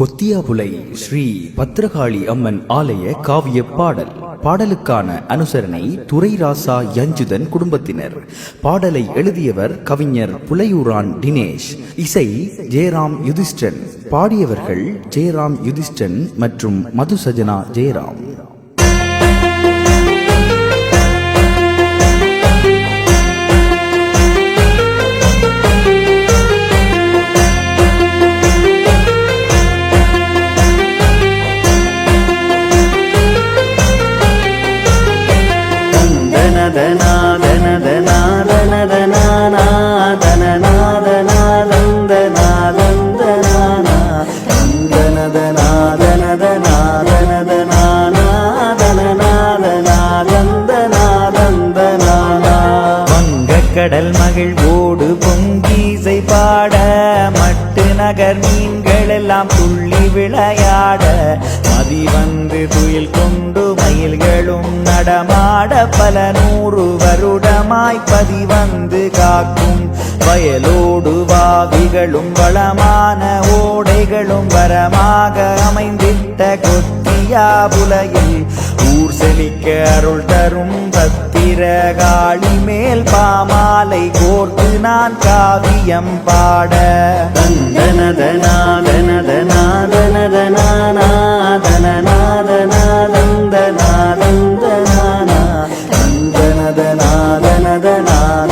கொத்தியாபுலை ஸ்ரீ பத்ரகாளி அம்மன் ஆலய காவிய பாடல். பாடலுக்கான அனுசரணை துரைராசா யஞ்சுதன் குடும்பத்தினர். பாடலை எழுதியவர் கவிஞர் புலையூரான் தினேஷ். இசை ஜெயராம் யுதிஷ்டன் பாடியவர்கள் ஜெயராம் யுதிஷ்டன் மற்றும் மதுசஜனா ஜெயராம். கடல் மகிழ் ஓடு பொங்கீசை பாட மட்டு நகர் மீன்கள் எல்லாம் துள்ளி விளையாட. மதி வந்து துயில் கொண்டு நடமாட பல நூறு வருடமாய் பதிவந்து காக்கும் வயலோடு வாவிகளும் வளமான ஓடைகளும் வரமாக அமைந்திட்ட கொத்தியாபுலையில் ஊர் செழிக்க அருள் தரும் பத்திர காளி மேல் பாமாலை கோர்த்து நான் காவியம் பாட. பாரதம்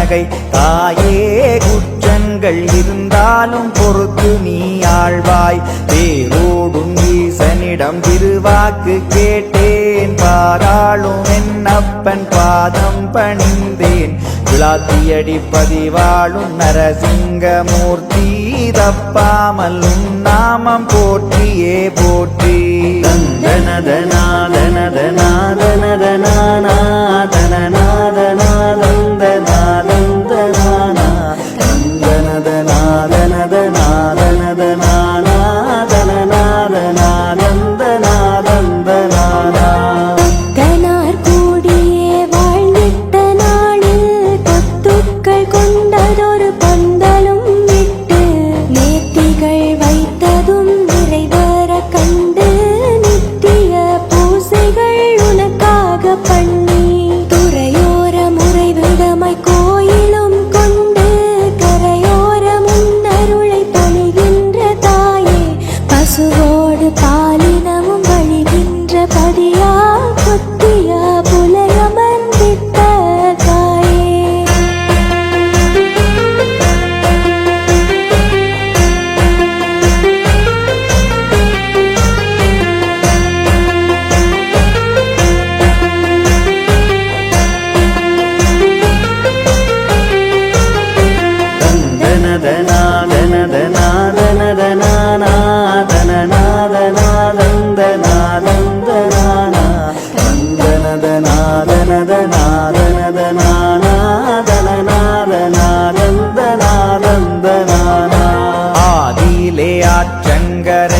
கண்ணகை தாயே குற்றங்கள் இருந்தாலும் பொறுத்து நீ ஆழ்வாய். தேரோடும் ஈசனிடம் திருவாக்கு கேட்டேன். பாராளும் என்னப்பன் பாதம் பணிந்தேன். விளாத்தியடி பதிவாளும் நரசிங்கமூர்த்தி. தப்பாமல் நாமம் போற்றியே போற்றி. தனார்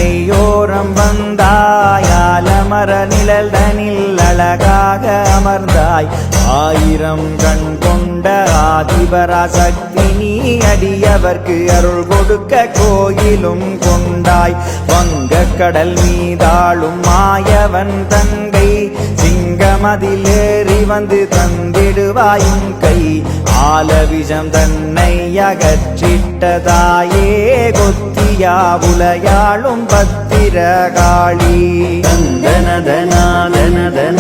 கரையோரம் வந்தாயால் அமர நிழல் தனில் அழகாக அமர்ந்தாய். ஆயிரம் கண் கொண்ட ஆதிபரா சக்தி நீ அடியவர்க்கு அருள் கொடுக்க கோயிலும் கொண்டாய். வங்க கடல் மீதாளும் மாயவன் தங்கை சிங்கமதிலேறி வந்து தந்திடுவாயும் கை. ஆலவிஷம் தன்னை அகற்றிட்டதாயே கொத்து கொத்தியா உலையாளும் பத்திரகாளி. ஆனியிலே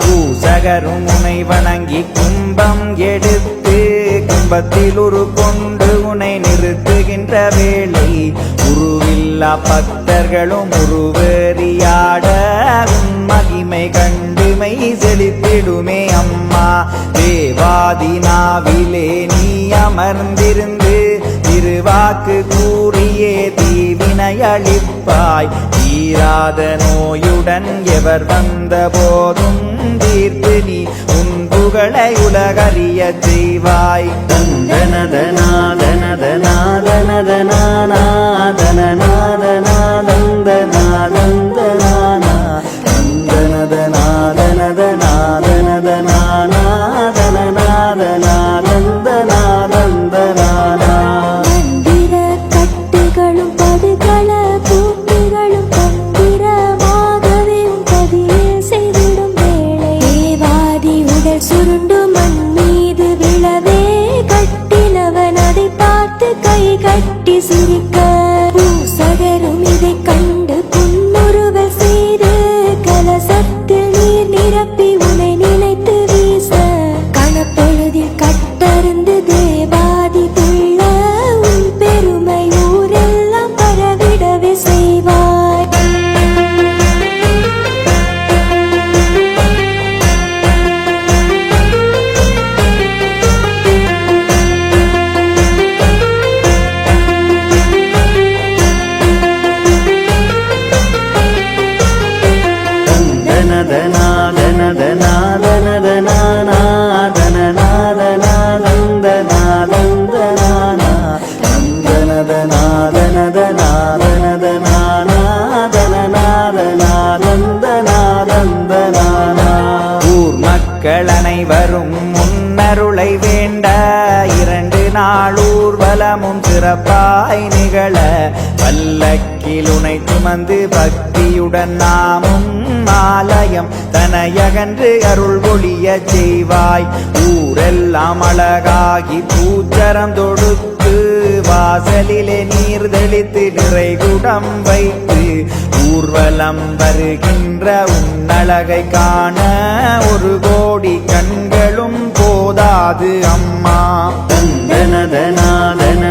பூசகரும் உனை வணங்கி கும்பம் எடுத்து கும்பத்தில் ஒரு கொண்டு உனை நிறுத்துகின்ற வேளை உருவில்லா பக்தர்களும் உருவேறியாட மகிமை கண்டுமை செழித்திடுமே அம்மா. தேவாதினாவிலே நீ அமர்ந்திருந்து திருவாக்கு கூறியே தீவினையளிப்பாய் தீராத நோயுடன் எவர் வந்த போதும் தீர்த்து நீ உன் புகழை உலகறிய செய்வாய். மந்திர சிரிக்க ஊர்வலமும் சிறப்பாய் நிகழ பல்லக்கில் உனை சுமந்து பக்தியுடன் நாமும் ஆலயம் தனையகன்று அருள் ஒளிய செய்வாய். ஊரெல்லாம் அழகாகி பூச்சரம் தொடுத்து வாசலிலே நீர் தெளித்து நிறைகுடம் வைத்து ஊர்வலம் வருகின்ற உன்னழகை காண ஒரு கோடி கண்களும் போதாது அம்மா. தந்தனதனா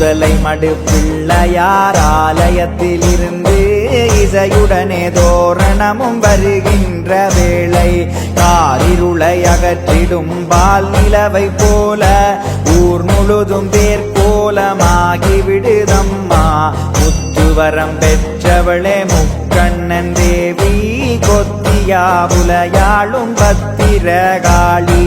முதலை மடு பிள்ளையார் ஆலயத்தில் இருந்து இசையுடனே தோரணமும் வருகின்ற வேளை காரிருளை அகற்றிடும் பால் நிலவை போல ஊர் முழுதும் பேர்கோலமாகி விடுதம்மா முத்துவரம் பெற்றவளே முக்கண்ணன் தேவி கொத்தியா புலையாளும் பத்திரகாளி.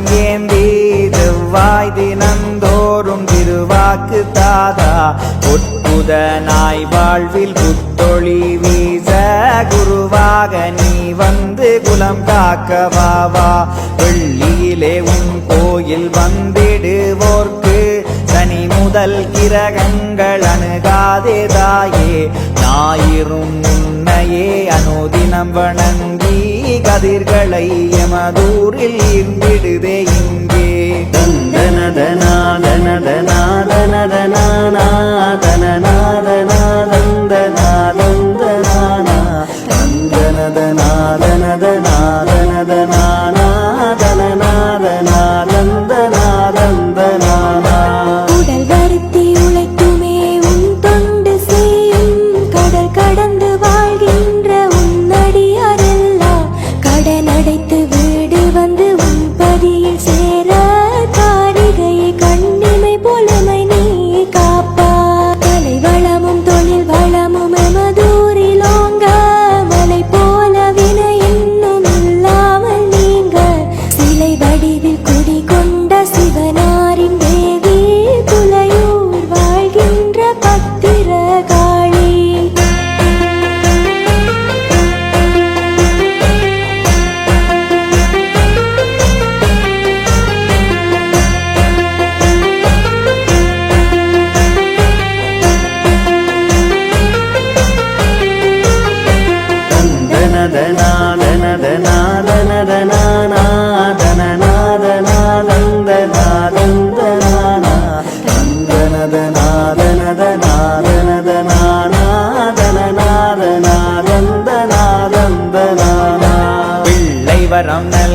திரிசூலம் ஏந்தி செவ்வாய் தினந்தோறும் திருவாக்கு தாதா. உட்புதனாய் வாழ்வில் புத்தொழி வீச குருவாக நீ வந்து குலம் காக்க வா. வெள்ளியிலே உன் கோயில் வந்திடுவோர்க்கு சனி முதல் கிரகங்கள் அணுகாதே தாயே. ஞாயிறும் உன்னையே அனுதினம் வணங்கி கதிர்களை எமதூரில் இருந்திடுதே இங்கே. உடல்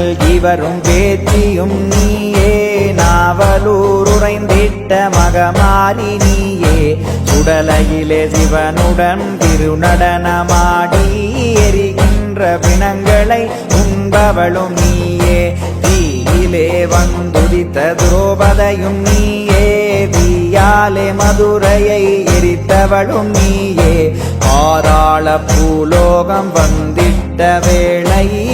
இவரும் வேத்தியும் நீயே. நாவலூர் உறைந்திட்ட மகமாரி நீயே. சுடலையிலே சிவனுடன் திருநடனமாடி எரிகின்ற பிணங்களை உண்பவளும் நீயே. தீயிலே வந்துடித்த துரோபதையும் நீயே. தீயாலே மதுரையை எரித்தவளும் நீயே. பாராள பூலோகம் வந்திட்ட வேளை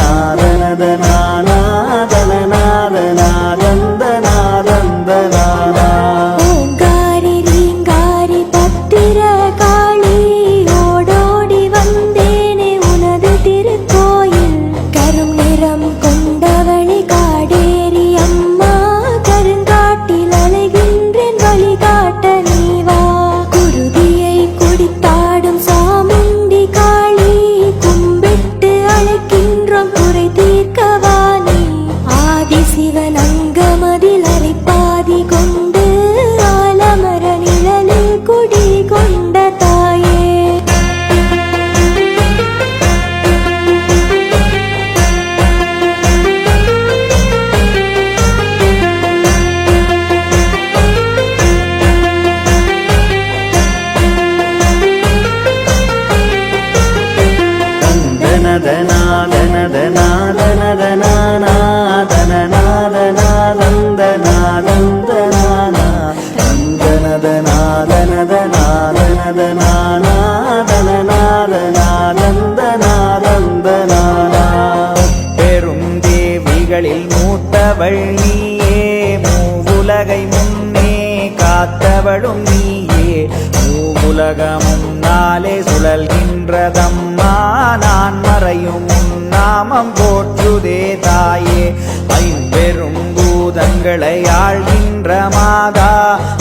பெரும் தேவிகளில் மூத்தவள் நீயே மூவுலகை முன்னே காத்தவளும் நீயே. மூவுலகமும் நாளே சுழல்கின்றதம். நாமம் போற்றுதே தாயே. ஐம்பெரும் பூதங்களை ஆழ்கின்ற மாதா.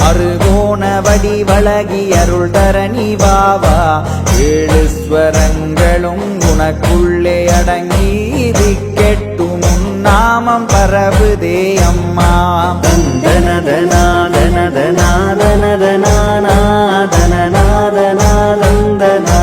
அருகோண வடிவழகி அருள் தரணி வாவா ஏழு ஸ்வரங்களும் உனக்குள்ளே அடங்கி திக்கெட்டும் நாமம் பரவுதே அம்மா. தனதனாதனதனாதனதனாதனதனாதன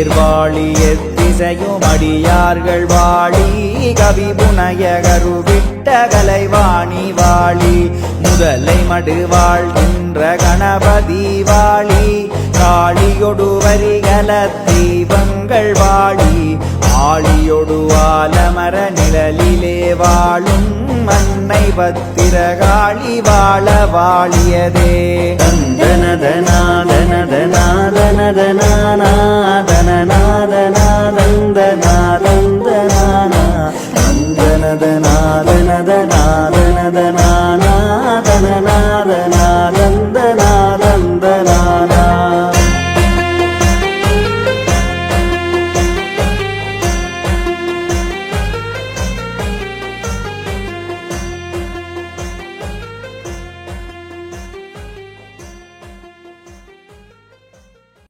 தேர்வாளி எத்திசையும் அடியார்கள் வாழி கவி புனைய கருவிட்ட கலைவாணி வாழி முதலை மடு வாழ்கின்ற கணபதி வாழி காளியொடு வரிகல தீபங்கள் வாழி ஆளியொடு ஆலமர நிழலிலே வாழும் மண்ணை பத்திரகாளி வாழ வாழியதே. தந்தனதனான நாதனானா நாதனாதனாதந்தனாதந்தனானா நந்தனதனாதனதனாதனதனானா தனநாதனா